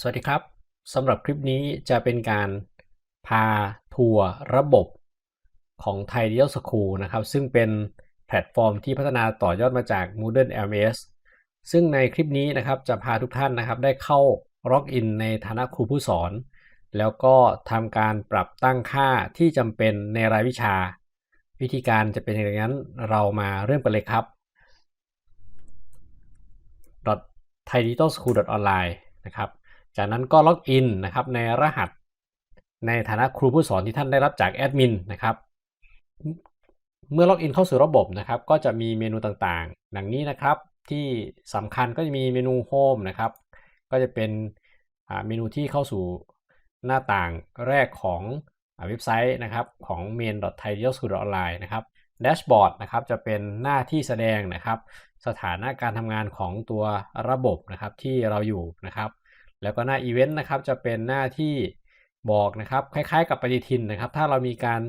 สวัสดีครับสำหรับคลิปนี้จะเป็นการพาทัวร์ระบบของ Thai Digital School นะครับ ซึ่งเป็นแพลตฟอร์มที่พัฒนาต่อยอดมาจาก Moodle LMS ซึ่งในคลิปนี้นะครับจะพาทุกท่านนะครับได้เข้าล็อกอินในฐานะครูผู้สอน แล้วก็ทำการปรับตั้งค่าที่จำเป็นในรายวิชา วิธีการจะเป็นอย่างนั้นเรามาเริ่มกันเลยครับ thaidigitalschool.online นะครับ จากนั้นก็ล็อกอินนะครับในรหัส ในฐานะครูผู้สอนที่ท่านได้รับจากแอดมินนะครับ เมื่อล็อกอินเข้าสู่ระบบนะครับ ก็จะมีเมนูต่างๆ ดังนี้นะครับที่สำคัญก็จะมีเมนูโฮมนะครับ ก็จะเป็นเมนูที่เข้าสู่หน้าต่างแรกของเว็บไซต์นะครับของ main.thaidigitalschool.online นะครับแดชบอร์ดนะครับจะเป็นหน้าที่แสดงนะครับ สถานะการทำงานของตัวระบบนะครับที่เราอยู่นะครับ แล้วก็หน้าอีเวนต์นะครับจะเป็นหน้าที่บอกนะครับคล้ายๆ กับปฏิทินนะครับ ถ้าเรามีการ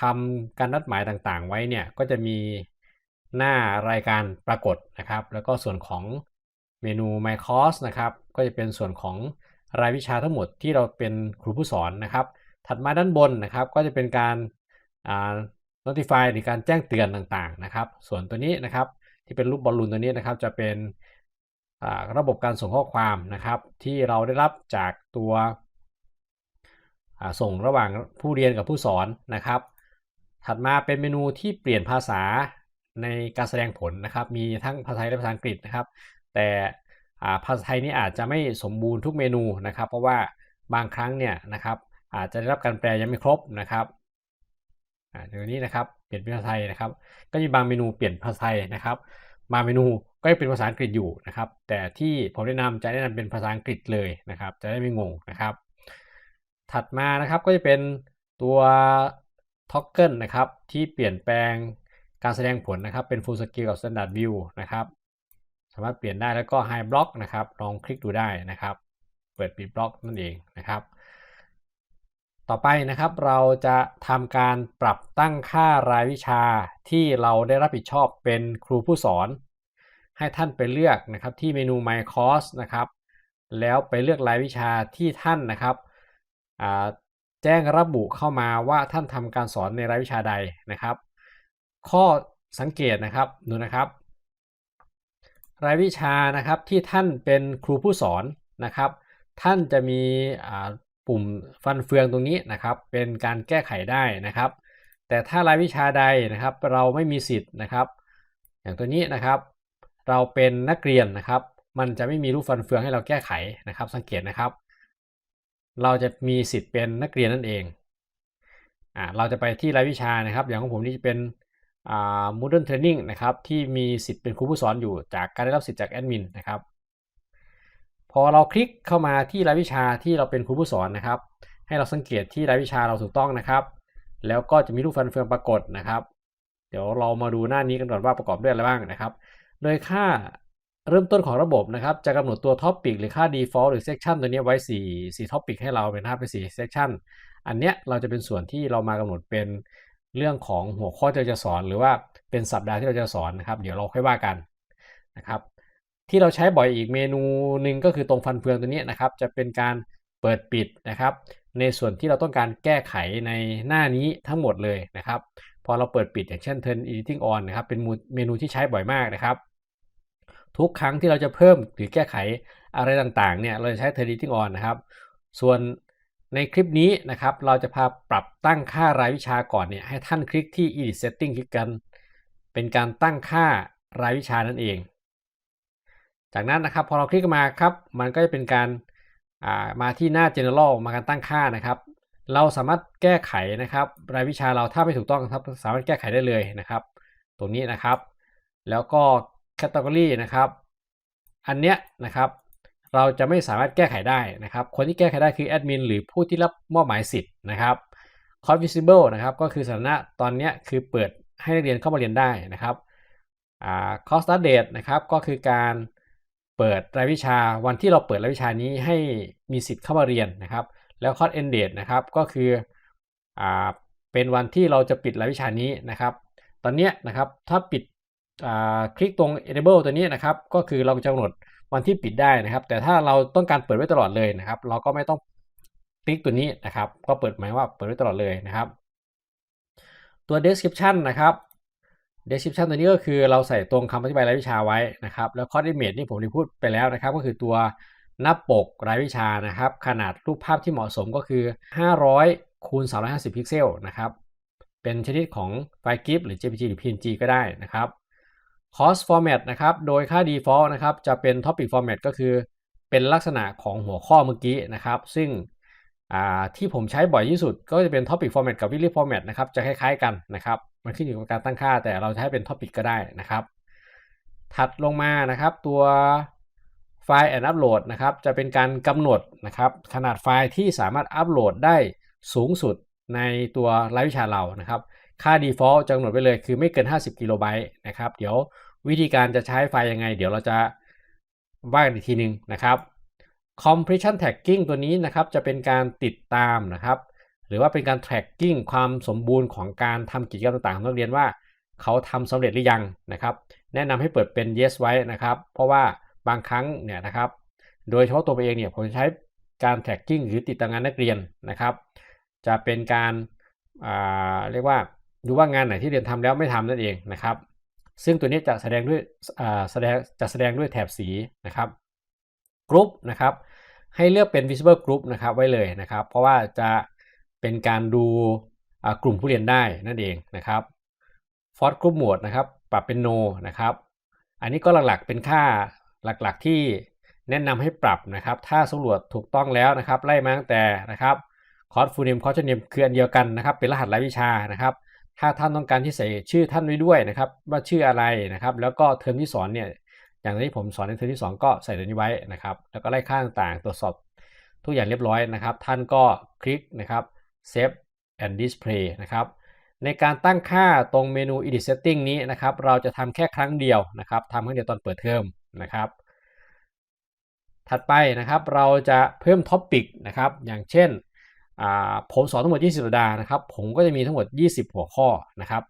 ทำการนัดหมายต่างๆ ไว้เนี่ยก็จะมีหน้ารายการปรากฏนะครับ แล้วก็ส่วนของเมนู My Course นะครับ ก็จะเป็นส่วนของรายวิชาทั้งหมดที่เราเป็นครูผู้สอนนะครับ ถัดมาด้านบนนะครับก็จะเป็นการ notify หรือการแจ้งเตือนต่างๆนะครับ ส่วนตัวนี้นะครับที่เป็นรูปบอลลูนตัวนี้นะครับ จะเป็น ระบบการส่งข้อความนะครับ ที่เราได้รับจากตัวส่งระหว่างผู้เรียนกับผู้สอนนะครับ ถัดมาเป็นเมนูที่เปลี่ยนภาษาในการแสดงผลนะครับ มีทั้งภาษาไทยและภาษาอังกฤษนะครับ แต่ภาษาไทยนี่อาจจะไม่สมบูรณ์ทุกเมนูนะครับ เพราะว่าบางครั้งเนี่ยนะครับ อาจจะได้รับการแปลยังไม่ครบนะครับเดี๋ยวนี้นะครับเปลี่ยนเป็นภาษาไทยนะครับ ก็มีบางเมนูเปลี่ยนภาษาไทยนะครับ บาเมนูก็ยังเป็นภาษาอังกฤษอยู่นะครับ แต่ที่ผมแนะนำจะแนะนำเป็นภาษาอังกฤษเลยนะครับ จะได้ไม่งงนะครับ ถัดมานะครับก็จะเป็นตัวท็อกเกิลนะครับที่เปลี่ยนแปลงการแสดงผลนะครับเป็น Full Scale กับ Standard View นะครับสามารถเปลี่ยนได้แล้วก็ High Block นะครับลองคลิกดูได้นะครับ เปิดปิดบล็อกนั่นเองนะครับ ต่อไปนะครับเราจะทำการปรับตั้งค่ารายวิชาที่เราได้รับผิดชอบเป็นครูผู้สอน ให้ท่านไปเลือกนะครับที่เมนู My Course นะครับ แล้วไปเลือกรายวิชาที่ท่านนะครับแจ้งระบุเข้ามาว่าท่านทำการสอนในรายวิชาใดนะครับ ข้อสังเกตนะครับดูนะครับ รายวิชานะครับที่ท่านเป็นครูผู้สอนนะครับ ท่านจะมี ปุ่มฟันเฟืองตรงนี้นะครับ เป็นการแก้ไขได้นะครับ แต่ถ้ารายวิชาใดนะครับ เราไม่มีสิทธิ์นะครับ อย่างตัวนี้นะครับ เราเป็นนักเรียนนะครับ มันจะไม่มีรูปฟันเฟืองให้เราแก้ไขนะครับ สังเกตนะครับ เราจะมีสิทธิ์เป็นนักเรียนนั่นเองอ่าเราจะไปที่รายวิชานะครับ อย่างของผมนี่จะเป็นอ่า Modern Training นะครับ ที่มีสิทธิ์เป็นครูผู้สอนอยู่จากการได้รับสิทธิ์จากแอดมินนะครับ พอเราคลิกเข้ามาที่รายวิชาที่เราเป็นครูผู้สอนนะครับ ให้เราสังเกตที่รายวิชาเราถูกต้องนะครับ แล้วก็จะมีรูปฟันเฟืองปรากฏนะครับ เดี๋ยวเรามาดูหน้านี้กันก่อนว่าประกอบด้วยอะไรบ้างนะครับ โดยค่าเริ่มต้นของระบบนะครับ จะกำหนดตัวท็อปิกหรือค่า default หรือ section ตัวนี้ไว้ 4 4ท็อปิกให้เราเป็นภาพเป็น 4 section อันเนี้ยเราจะเป็นส่วนที่เรามากำหนดเป็นเรื่องของหัวข้อที่เราจะสอน หรือว่าเป็นสัปดาห์ที่เราจะสอนนะครับ เดี๋ยวเราค่อยว่ากันนะครับ ที่เราใช้บ่อยอีกเมนูหนึ่งก็คือตรงฟันเฟืองตัวนี้นะครับ จะเป็นการเปิดปิดนะครับ ในส่วนที่เราต้องการแก้ไขในหน้านี้ทั้งหมดเลยนะครับ พอเราเปิดปิดอย่างเช่น turn editing on นะครับเป็นเมนูที่ใช้บ่อยมากนะครับ ทุกครั้งที่เราจะเพิ่มหรือแก้ไขอะไรต่างๆเนี่ยเราจะใช้ turn editing on นะครับ ส่วนในคลิปนี้นะครับเราจะพาปรับตั้งค่ารายวิชาก่อนเนี่ยให้ท่านคลิกที่ edit setting คลิกกัน เป็นการตั้งค่ารายวิชานั่นเอง จากนั้นนะครับพอเราคลิกมาครับมันก็จะเป็นการมาที่หน้า general มาการตั้งค่านะครับ เราสามารถแก้ไขนะครับรายวิชาเราถ้าไม่ถูกต้องครับสามารถแก้ไขได้เลยนะครับ ตรงนี้นะครับ แล้วก็ category นะครับ อันเนี้ยนะครับ เราจะไม่สามารถแก้ไขได้นะครับ คนที่แก้ไขได้คือแอดมินหรือผู้ที่รับมอบหมายสิทธิ์นะครับ c o s visible นะครับก็คือสถานะตอนเนี้ยคือเปิดให้นักเรียนเข้ามาเรียนได้นะครับ cost date นะครับก็คือการ เปิดรายวิชาวันที่เราเปิดรายวิชานี้ให้มีสิทธิ์เข้ามาเรียนนะครับ แล้วคอร์สเอนเดดนะครับก็คืออ่าเป็นวันที่เราจะปิดรายวิชานี้นะครับ ตอนนี้นะครับถ้าปิดคลิกตรง enable ตัวนี้นะครับ ก็คือเราจะกำหนดวันที่ปิดได้นะครับ แต่ถ้าเราต้องการเปิดไว้ตลอดเลยนะครับ เราก็ไม่ต้องติ๊กตัวนี้นะครับ ก็เปิดหมายว่าเปิดไว้ตลอดเลยนะครับ ตัว description นะครับ description ตัวนี้ก็คือเราใส่ตรงคำอธิบายรายวิชาไว้นะครับ แล้ว course image นี่ผมได้พูดไปแล้วนะครับ ก็คือตัวหน้าปกรายวิชานะครับ ขนาดรูปภาพที่เหมาะสมก็คือ 500คูณ350 พิกเซลนะครับ เป็นชนิดของไฟล์ GIF หรือ JPG หรือ PNG ก็ได้นะครับ cost format นะครับ โดยค่า default นะครับจะเป็น topic format ก็คือเป็นลักษณะของหัวข้อเมื่อกี้นะครับ ซึ่งที่ผมใช้บ่อยที่สุดก็จะเป็น topic format กับ weekly format นะครับ จะคล้ายๆกันนะครับ มันขึ้นอยู่กับการตั้งค่าแต่เราให้เป็น topic ก็ได้นะครับ ถัดลงมานะครับตัวไฟล์ and upload นะครับจะเป็นการกำหนดนะครับขนาดไฟล์ที่สามารถอัปโหลดได้สูงสุดในตัวรายวิชาเรานะครับ ค่า default จะกำหนดไว้เลยคือไม่เกิน 50กิโลไบต์นะครับ เดี๋ยววิธีการจะใช้ไฟล์ยังไง เดี๋ยวเราจะว่ากันอีกทีหนึ่งนะครับ compression tagging ตัวนี้นะครับจะเป็นการติดตามนะครับ หรือว่าเป็นการ tracking ความสมบูรณ์ของการทำกิจกรรมต่างๆของนักเรียนว่าเขาทำสำเร็จหรือยังนะครับแนะนำให้เปิดเป็น yes ไว้นะครับ เพราะว่าบางครั้งเนี่ยนะครับ โดยเฉพาะตัวเองเนี่ยผมใช้การ tracking หรือติดตามงานนักเรียนนะครับ จะเป็นการาเรียกว่าดูว่างานไหนที่เรียนทำแล้วไม่ทำนั่นเองนะครับ ซึ่งตัวนี้จะแสดงด้วยแสดงจะแสดงด้วยแถบสีนะครับกรุ๊ปนะครับให้เลือกเป็น visible group นะครับไว้เลยนะครับ เพราะว่าจะ เป็นการดูกลุ่มผู้เรียนได้นั่นเองนะครับ font group mode นะครับปรับเป็น no นะครับ อันนี้ก็หลักๆเป็นค่าหลักๆที่แนะนำให้ปรับนะครับ ถ้าสำรวจถูกต้องแล้วนะครับ ไล่มาตั้งแต่นะครับคอร์สฟูลเนมคอร์สเนมคืออันเดียวกันนะครับ เป็นรหัสรายวิชานะครับ ถ้าท่านต้องการที่ใส่ชื่อท่านไว้ด้วยนะครับ ว่าชื่ออะไรนะครับ แล้วก็เทอมที่สอนเนี่ยอย่างที่ผมสอนในเทอมที่ 2 ก็ใส่ตัวนี้ไว้นะครับ แล้วก็ไล่ค่าต่างๆ ตรวจสอบทุกอย่างเรียบร้อยนะครับ ท่านก็คลิกนะครับ save and display นะครับในการตั้งค่าตรงเมนู edit setting นี้นะครับเราจะทำแค่ครั้งเดียวนะครับทำครั้งเดียวตอนเปิดเทอมนะครับ ถัดไปนะครับเราจะเพิ่มท็อปิกนะครับอย่างเช่นผมสอนทั้งหมด 20 สัปดาห์นะครับ ผมก็จะมีทั้งหมด 20 หัวข้อนะครับ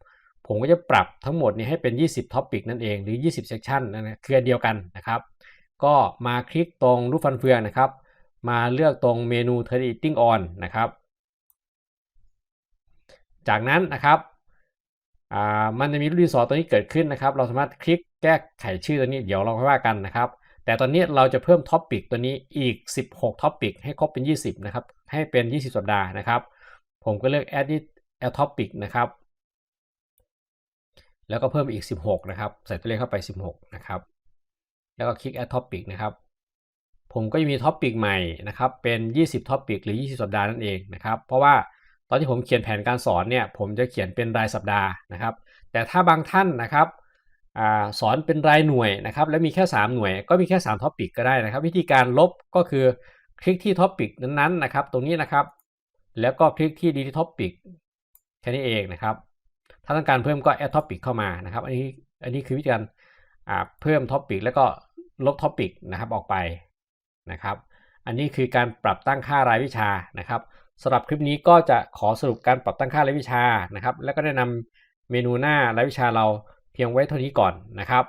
ผมก็จะปรับทั้งหมดนี้ให้เป็น 20ท็อปิกนั่นเองหรือ 20 เซสชันนั่นนะคือเดียวกันนะครับ ก็มาคลิกตรงรูปฟันเฟืองนะครับ มาเลือกตรงเมนู Turn Editing On นะครับ จากนั้นนะครับมันจะมีรูปดินสอตัวนี้เกิดขึ้นนะครับ เราสามารถคลิกแก้ไขชื่อตัวนี้เดี๋ยวเราค่อยว่ากันนะครับ แต่ตอนนี้เราจะเพิ่มท็อปิกตัวนี้อีก 16ท็อปิกให้ครบเป็น 20 นะครับ ให้เป็น 20 สัปดาห์นะครับ ผมก็เลือก edit add topic นะครับ แล้วก็เพิ่มอีก 16 นะครับ ใส่ตัวเลขเข้าไป 16 นะครับ แล้วก็คลิก add topic นะครับ ผมก็จะมีท็อปิกใหม่นะครับ เป็น 20ท็อปิกหรือ 20 สัปดาห์นั่นเองนะครับ เพราะว่า อนที่ผมเขียนแผนการสอนเนี่ยผมจะเขียนเป็นรายสัปดาห์นะครับ แต่ถ้าบางท่านนะครับอสอนเป็นรายหน่วยนะครับแล้วมีแค่ 3 หน่วย ก็มีแค่3ท็อปิกก็ได้นะครับ วิธีการลบก็คือคลิกที่ท็อปิกนั้นๆนะครับ ตรงนี้นะครับ แล้วก็คลิกที่ delete topic แค่นี้เองนะครับ ถ้าต้องการเพิ่มก็ add topic เข้ามานะครับ อันนี้อันนี้คือวิธีการเพิ่มท็อปิกแล้วก็ลบท็อปิกนะครับออกไปนะครับ อันนี้คือการปรับตั้งค่ารายวิชานะครับ สำหรับคลิปนี้ก็จะขอสรุปการปรับตั้งค่ารายวิชานะครับ แล้วก็แนะนำเมนูหน้ารายวิชาเราเพียงไว้เท่านี้ก่อนนะครับ